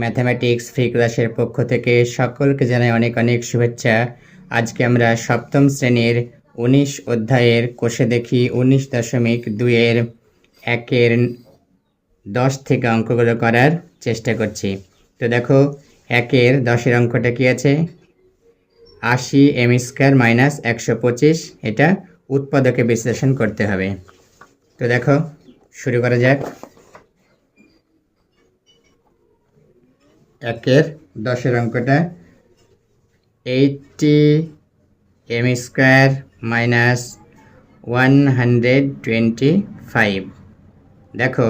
Mathematics free ক্লাসের পক্ষ থেকে সকলকে জানাই অনেক অনেক শুভেচ্ছা। আজকে আমরা সপ্তম শ্রেণির উনিশ অধ্যায়ের কোষে দেখি উনিশ দশমিক দুইয়ের একের দশ থেকে অঙ্কগুলো করার চেষ্টা করছি। তো দেখো, একের দশের অঙ্কটা কি আছে? আশি এম স্কোয়ার মাইনাস একশো পঁচিশ, এটা উৎপাদকে বিশ্লেষণ করতে হবে। তো দেখো, শুরু করা যাক। একের দশের অঙ্কটা eighty M square minus one hundred twenty five. দেখো,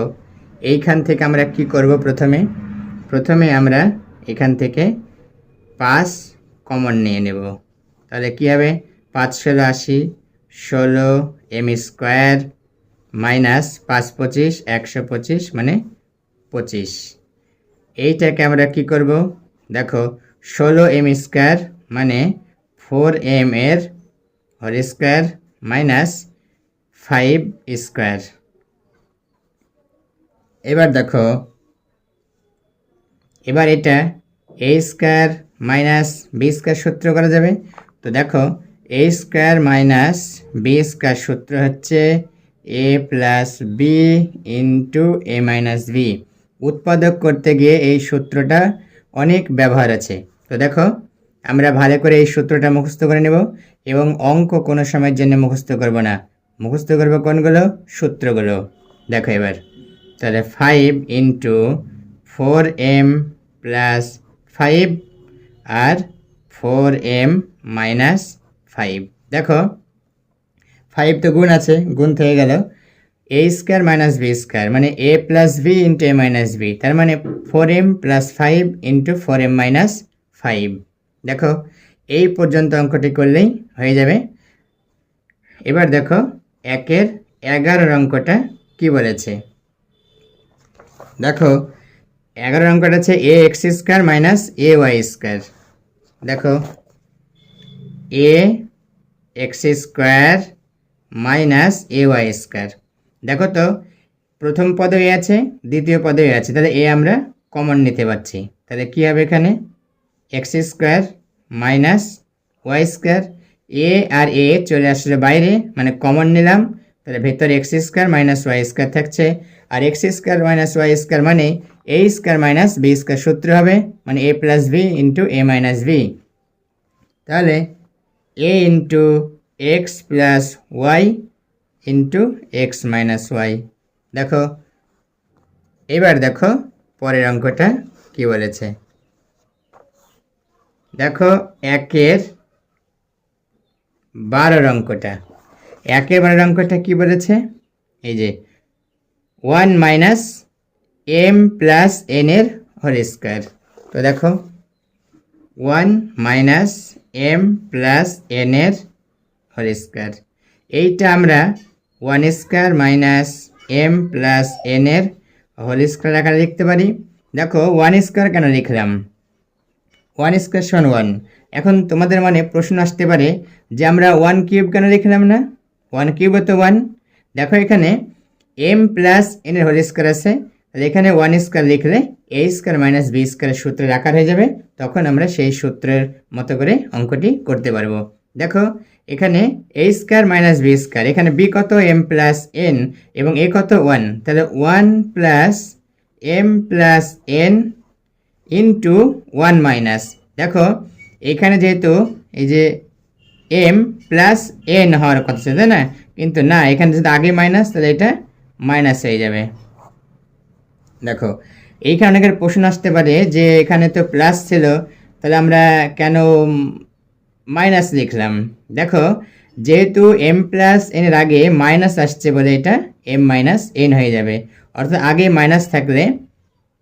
এইখান থেকে আমরা কি করব প্রথমে? প্রথমে আমরা এখান থেকে পাঁচ কমন নিয়ে নেব। তাহলে কী হবে? পাঁচ ষোলো আশি ষোলো এম স্কোয়ার মাইনাস পাঁচ পঁচিশ, একশো পঁচিশ মানে পঁচিশ। এইটাকে আমরা কি করব? দেখো, ষোলো এম স্কোয়ার মানে ফোর এম এর whole square minus five square. এবার দেখো, এবার এটা A square minus B square সূত্র করা যাবে। তো দেখো, A square minus B square সূত্র হচ্ছে A plus B into A minus B. উৎপাদক করতে গিয়ে এই সূত্রটা অনেক ব্যবহার আছে। তো দেখো, আমরা ভালো করে এই সূত্রটা মুখস্থ করে নেব এবং অঙ্ক কোনো সময়ের জন্য মুখস্থ করব না। মুখস্থ করব কোনগুলো? সূত্রগুলো। দেখো এবার। তাহলে five into four M plus five আর ফোর এম মাইনাস ফাইভ দেখো ফাইভ তো গুণ আছে, গুণ থেকে গেল। A square minus B square মানে A plus B into A minus B তার মানে four M plus five into four M minus five দেখো, এই পর্যন্ত অঙ্কটি করলেই হয়ে যাবে। এবার দেখো, একের এগারোর অঙ্কটা কি বলেছে? দেখো, এগারোর অঙ্কটা আছে A X square minus A Y square দেখো A X square minus A Y square দেখো তো, প্রথম পদে এ আছে, দ্বিতীয় পদে এ আছে, তাহলে এ আমরা কমন নিতে পারছি। তাহলে কী হবে এখানে? X square minus Y square A R A চলে আসলে বাইরে মানে কমন নিলাম, তাহলে ভেতরে X square minus Y square থাকছে। আর X square minus Y square মানে A square minus B square সূত্র হবে মানে A plus B into A minus B তাহলে A into X plus Y into X minus Y দেখো, এবার দেখো পরের অঙ্কটা কি বলেছে। দেখো একের বারোর অঙ্কটা। একের বারোর অঙ্কটা কি বলেছে? এই যে, one minus M plus N এর হোল স্কোয়ার। তো দেখো, one minus M plus N এর হোল স্কোয়ার। এইটা আমরা one square minus M plus N এর হোল স্কোয়ার আকারে লিখতে পারি। দেখো ওয়ান স্কোয়ার কেন লিখলাম? ওয়ান স্কোয়ার সমান ওয়ান এখন তোমাদের মানে প্রশ্ন আসতে পারে যে আমরা ওয়ান কিউব কেন লিখলাম না? ওয়ান কিউব তো ওয়ান দেখো এখানে এম প্লাস এন এর হোল স্কোয়ার আছে। তাহলে এখানে ওয়ান স্কোয়ার লিখলে এ স্কোয়ার মাইনাস বি স্কোয়ারের সূত্রের আকার হয়ে যাবে। তখন আমরা সেই সূত্রের মতো করে অঙ্কটি করতে পারব। দেখো এখানে A square minus B square এখানে বি কত? এম প্লাস এন এবং এ কত? ওয়ান তাহলে one plus M plus N into one minus দেখো, এখানে যেহেতু এই যে এম প্লাস এন হওয়ার কথা ছিল, তাই না? কিন্তু না, এখানে যদি আগে মাইনাস তাহলে এটা মাইনাস হয়ে যাবে। দেখো, এইখানে অনেকের প্রশ্ন আসতে পারে যে এখানে তো প্লাস ছিল, তাহলে আমরা কেন মাইনাস লিখলাম। দেখো, যেহেতু এম প্লাস এনের আগে মাইনাস আসছে বলে এটা এম মাইনাস এন হয়ে যাবে। অর্থাৎ আগে মাইনাস থাকলে,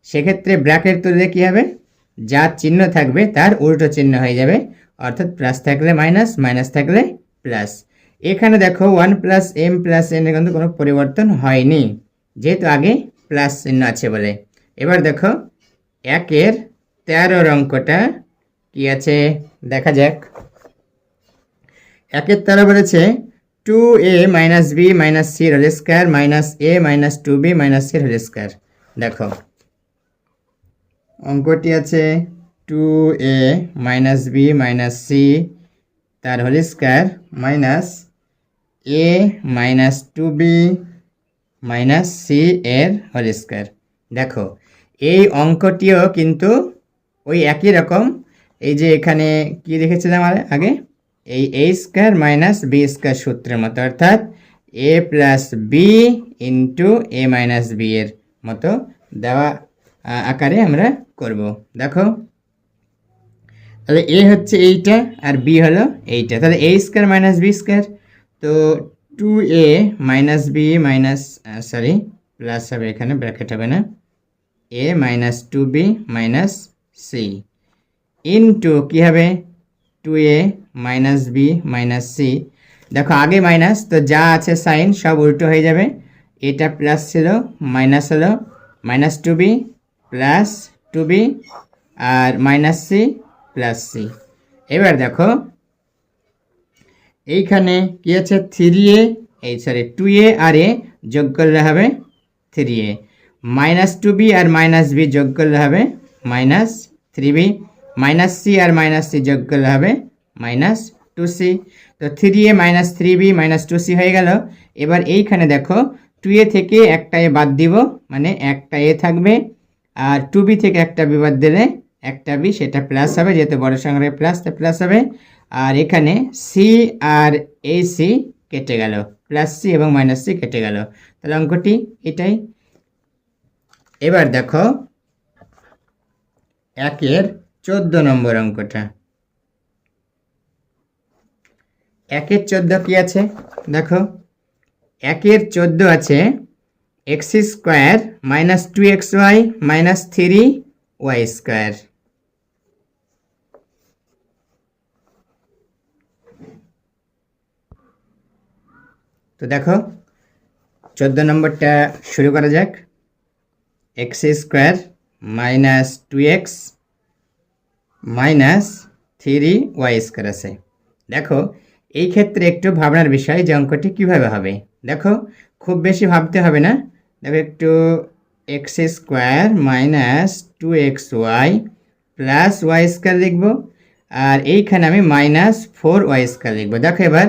সেক্ষেত্রে ব্র্যাকেট তুললে কী হবে? যা চিহ্ন থাকবে তার উল্টো চিহ্ন হয়ে যাবে। অর্থাৎ প্লাস থাকলে মাইনাস মাইনাস থাকলে প্লাস এখানে দেখো one plus M plus N কিন্তু কোনো পরিবর্তন হয়নি, যেহেতু আগে প্লাস চিহ্ন আছে বলে। এবার দেখো, একের তেরোর অঙ্কটা কি আছে? দেখা যাক। একের তারা বলেছে two A minus B minus C whole square minus A minus two B minus C whole square দেখো, অঙ্কটি আছে two A minus B minus C তার whole square minus A minus two B minus C এর whole square দেখো, এই অঙ্কটিও কিন্তু ওই একই রকম। এই যে এখানে কি রেখেছিলাম আগে? এই A square minus B square সূত্রের মতো, অর্থাৎ A plus B into A minus B এর মতো দেওয়া আকারে আমরা করব। দেখো, তাহলে এ হচ্ছে এইটা আর বি হলো এইটা। তাহলে A square minus B square তো two A minus B minus sorry plus হবে এখানে ব্র্যাকেট হবে না। A minus two B minus C into কী হবে? Two A minus B minus C দেখো, আগে মাইনাস তো যা আছে সাইন সব উল্টো হয়ে যাবে। এটা প্লাস ছিল মাইনাস হলো minus two B plus two B আর মাইনাস সি প্লাস সি এবার দেখো, এইখানে কি আছে? থ্রি এ এই সরি টু এ আর এ যোগ করলে হবে three A minus two B R minus B যোগ করলে হবে minus three B minus C আর মাইনাস সি যোগ করলে হবে মাইনাস টু সি। তো three A minus three B minus two C হয়ে গেল। এবার এইখানে দেখো টু এ থেকে একটা এ বাদ দিব মানে একটা এ থাকবে। আর টু বি থেকে একটা বি বাদ দিলে একটা বি, সেটা প্লাস হবে, যেহেতু বড় সংখ্যার প্লাস তা প্লাস হবে। আর এখানে সি আর এই সি কেটে গেল। প্লাস সি এবং মাইনাস সি কেটে গেল। তাহলে অঙ্কটি এটাই। এবার দেখো, একের চোদ্দ নম্বর অঙ্কটা। একের চোদ্দ কি আছে? দেখো, একের চোদ্দ আছে, X square minus two X Y minus three Y square. তো দেখো, চোদ্দ নম্বরটা শুরু করা যাক। X square minus two X minus three Y square আছে। দেখো, এই ক্ষেত্রে একটু ভাবনার বিষয় যে অঙ্কটি কীভাবে হবে। দেখো, খুব বেশি ভাবতে হবে না। দেখো, একটু X square minus two X Y plus Y square লিখব। আর এইখানে আমি মাইনাস ফোর ওয়াই স্কোয়ার লিখব। দেখো এবার,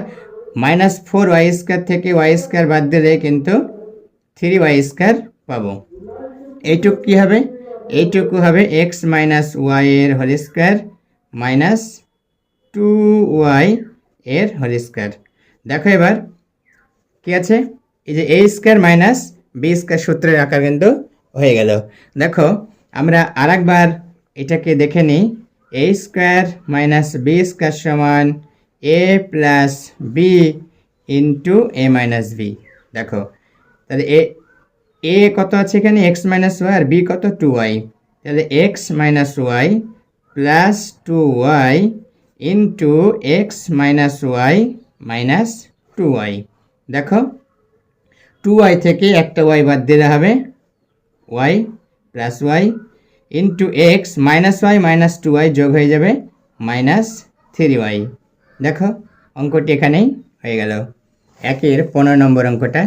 মাইনাস ফোর ওয়াই স্কোয়ার থেকে ওয়াই স্কোয়ার বাদ দিলে কিন্তু থ্রি ওয়াই স্কোয়ার পাবো। এইটুকু কী হবে? এইটুকু হবে এক্স মাইনাস ওয়াই এর whole square minus two Y এর হোল স্কোয়ার দেখো এবার, কি আছে? এই যে A square minus B square সূত্রের আকার কিন্তু হয়ে গেল। দেখো, আমরা আরেকবার এটাকে দেখে নিই। A square minus B square সমান A plus B into A minus B দেখো, তাহলে এ এ কত আছে এখানে? এক্স মাইনাস ওয়াই আর বি কত? টু ওয়াই তাহলে X minus Y plus two Y into X minus Y minus two Y দেখো টু ওয়াই থেকে একটা ওয়াই বাদ দিলে হবে। Y plus Y into X minus Y minus two Y যোগ হয়ে যাবে মাইনাস থ্রি ওয়াই দেখো, অঙ্কটি এখানেই হয়ে গেল। একের পনেরো নম্বর অঙ্কটা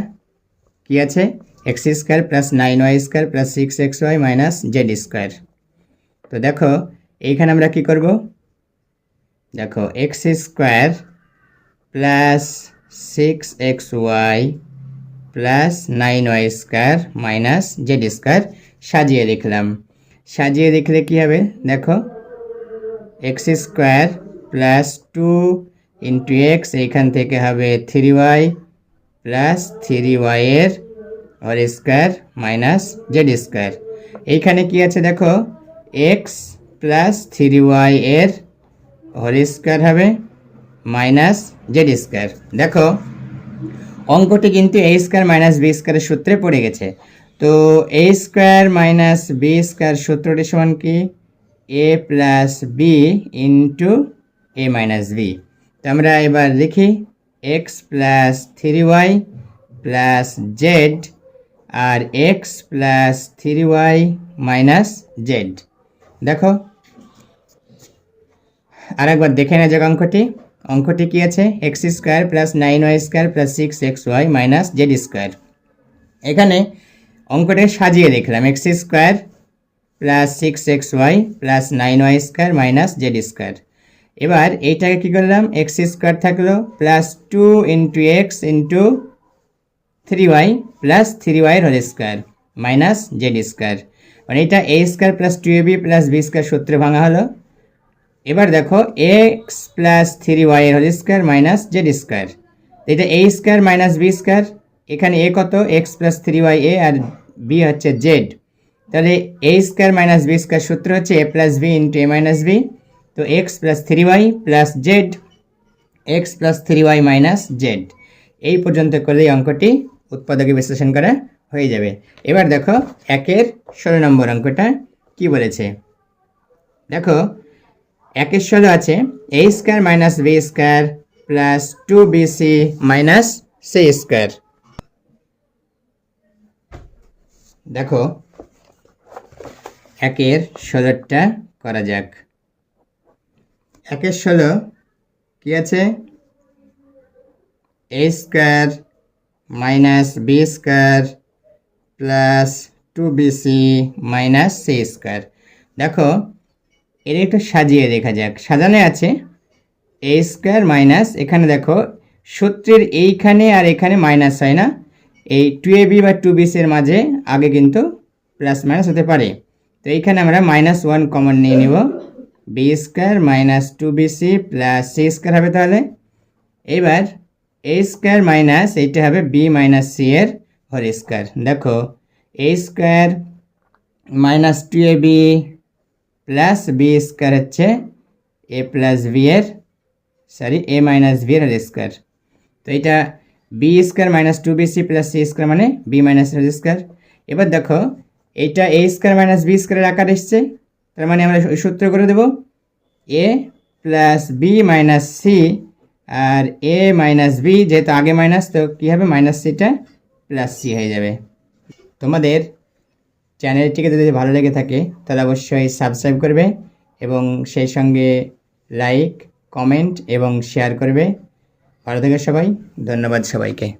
কি আছে? X square plus nine Y square plus six X Y minus Z square. তো দেখো, এইখানে আমরা কি করব? দেখো, X square plus six X Y plus nine Y square minus Z square সাজিয়ে লিখলাম সাজিয়ে লিখলে কী হবে? দেখো, X square plus two into X এইখান থেকে হবে থ্রি ওয়াই প্লাস থ্রি ওয়াইয়ের আর স্কোয়ার মাইনাস জেড স্কোয়ার এইখানে কি আছে দেখো? এক্স প্লাস থ্রি ওয়াই এর হোল স্কোয়ার হবে মাইনাস জেড স্কোয়ার দেখো, অঙ্কটি কিন্তু এ স্কোয়ার মাইনাস বি স্কোয়ারের সূত্রে পড়ে গেছে। তো A square minus B square সূত্রটি সমান কি? A plus B into A minus B তো আমরা এবার লিখি X plus three Y plus Z আর X plus three Y minus Z দেখো। আরেকবার দেখে নেওয়া যাক অঙ্কটি। অঙ্কটি কি আছে? X square plus nine Y square plus six X Y minus Z square এখানে অঙ্কটা সাজিয়ে লিখলাম X square plus six X Y plus nine Y square minus Z square এবার এইটাকে কী করলাম? এক্স স্কোয়ার থাকল plus two into X into three Y plus three ওয়াইয়ের whole square minus Z square মানে এটা A square plus two A B plus B square সূত্রে ভাঙা হলো। এবার দেখো এক্স প্লাস থ্রি ওয়াইয়ের whole square minus Z square এটা A square minus B square এখানে এ কত? X plus three Y A R B হচ্ছে জেড তাহলে A square minus B square সূত্র হচ্ছে A plus B into A minus B তো X plus three Y plus Z X plus three Y minus Z এই পর্যন্ত করলে অঙ্কটি উৎপাদকে বিশ্লেষণ করা হয়ে যাবে। এবার দেখো একের ষোলো নম্বর অঙ্কটা কি বলেছে? দেখো, একের ষোলো আছে A square minus B square plus two B C minus C square দেখো, একের ষোলোটা করা যাক। একের ষোলো কি আছে? A square minus B square plus two B C minus C square দেখো, এর একটু সাজিয়ে দেখা যাক। সাজানো আছে এ স্কোয়ার মাইনাস এখানে দেখো, সূত্রের এইখানে আর এখানে মাইনাস হয় না। এই টু এ বি বা টু বিসির মাঝে আগে কিন্তু প্লাস মাইনাস হতে পারে। তো এইখানে আমরা মাইনাস ওয়ান কমন নিয়ে নিব। B square minus two B C plus C square হবে তাহলে। এবার এ স্কোয়ার মাইনাস এইটা হবে বি মাইনাস সি এর হোল স্কোয়ার দেখো A square minus two A B plus B square হচ্ছে এ প্লাস বি এর সরি এ মাইনাস বি এর হোল স্কোয়ার তো এটা B square minus two B C plus C square মানে B minus whole square এবার দেখো এইটা এ square minus B স্কোয়ারের আকার এসছে, তার মানে আমরা সূত্র করে দেবো A plus B minus C R A minus B যেহেতু আগে মাইনাস তো কী হবে? মাইনাস সিটা প্লাস সি হয়ে যাবে। তোমাদের চ্যানেলটিকে যদি ভালো লেগে থাকে, তাহলে অবশ্যই সাবস্ক্রাইব করবে এবং সেই সঙ্গে লাইক কমেন্ট এবং শেয়ার করবে। ভালো থেকে সবাই, ধন্যবাদ সবাইকে।